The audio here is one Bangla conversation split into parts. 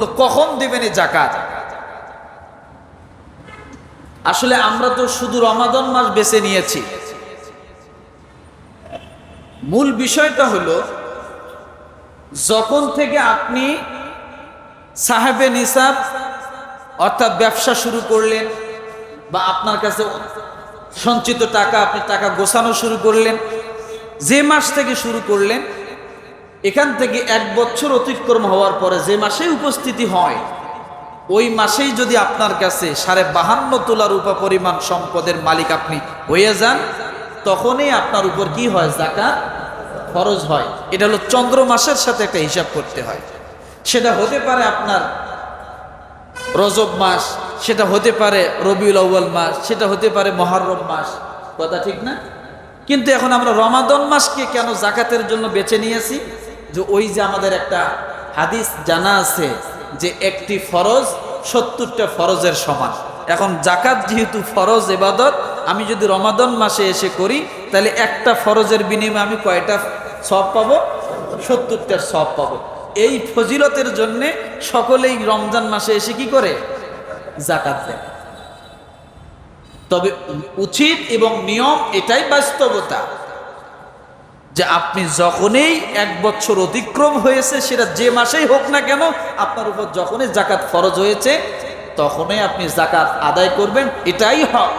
কখন দেবেন এই জাকাত আসলে আমরা তো শুধু রমাদন মাস বেছে নিয়েছি। মূল বিষয়টা হলো, যখন থেকে আপনি সাহেবে নিসাব, অর্থাৎ ব্যবসা শুরু করলেন বা আপনার কাছে সঞ্চিত টাকা, আপনি টাকা গোছানো শুরু করলেন, যে মাস থেকে শুরু করলেন এখান থেকে এক বছর অতিক্রম হওয়ার পরে যে মাসেই উপস্থিতি হয়, ওই মাসেই যদি আপনার কাছে সাড়ে বাহান্ন তোলার উপা পরিমাণ সম্পদের মালিক আপনি হয়ে যান, তখনই আপনার উপর কি হয়, জাকাত খরচ হয়। এটা হলো চন্দ্র মাসের সাথে একটা হিসাব করতে হয়। সেটা হতে পারে আপনার রজব মাস, সেটা হতে পারে রবিউল আউ্য়াল মাস, সেটা হতে পারে মহারম মাস। কথা ঠিক না? কিন্তু এখন আমরা রমাদন মাসকে কেন জাকাতের জন্য বেছে নিয়েছি? যে ওই যে আমাদের একটা হাদিস জানা আছে যে একটি ফরজ সত্তরটা ফরজের সমান। এখন জাকাত যেহেতু ফরজ এবাদত, আমি যদি রমাদন মাসে এসে করি, তাহলে একটা ফরজের বিনিময়ে আমি কয়টা সব পাবো? সত্তরটার সব পাবো। এই ফজিলতের জন্য সকলেই রমজান মাসে এসে কি করে? জাকাত দেয়। তবে উচিত এবং নিয়ম এটাই বাস্তবতা। যে আপনি যখনই এক বছর অতিক্রম হয়েছে, সেটা যে মাসেই হোক না কেন, আপনার উপর যখনই জাকাত ফরজ হয়েছে, তখনই আপনি জাকাত আদায় করবেন, এটাই হক।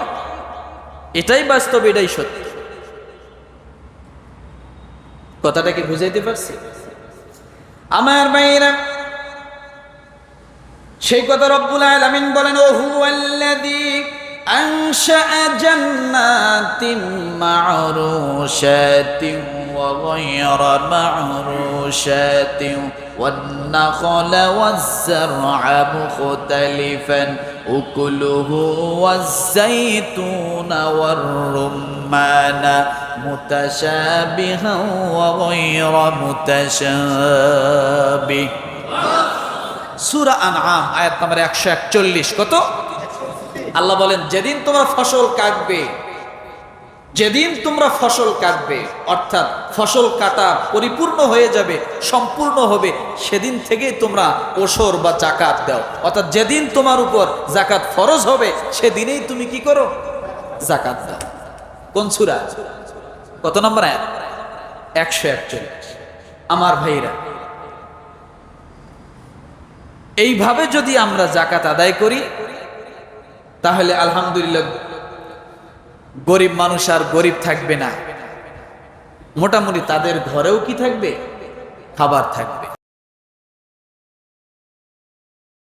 এটাই বাস্তব, এটাই সত্যি। কথাটা কি বুঝাইতে পারছি? আমার ভাইরা সেই কথা রব্বুল আলামিন বলেন, ও হুয়াল্লাযী আনশা জান্নাতিম মা'রুশাতিন ওয়া গায়রা মা'রুশাতিন والنخل والزرع مختلفا أكله والزيتون والرمان متشابها وغير متشابه সুরা আনআম আয়াত নাম্বার একশো একচল্লিশ কত আল্লাহ বলেন যেদিন তোমার ফসল কাটবে যেদিন তোমরা ফসল কাটবে, অর্থাৎ ফসল কাটা পরিপূর্ণ হয়ে যাবে, সম্পূর্ণ হবে, সেদিন থেকেই তোমরা ওসর বা জাকাত দাও। অর্থাৎ যেদিন তোমার উপর জাকাত ফরজ হবে, সেদিনেই তুমি কি করো? জাকাত দাও। কোন সুরা? কত নম্বর আয়াত? একশো একচল্লিশ। আমার ভাইরা, এইভাবে যদি আমরা জাকাত আদায় করি, তাহলে আলহামদুলিল্লাহ গরিব মানুষ আর গরিব থাকবে না। মোটামুটি তাদের ঘরেও কি থাকবে? খাবার থাকবে।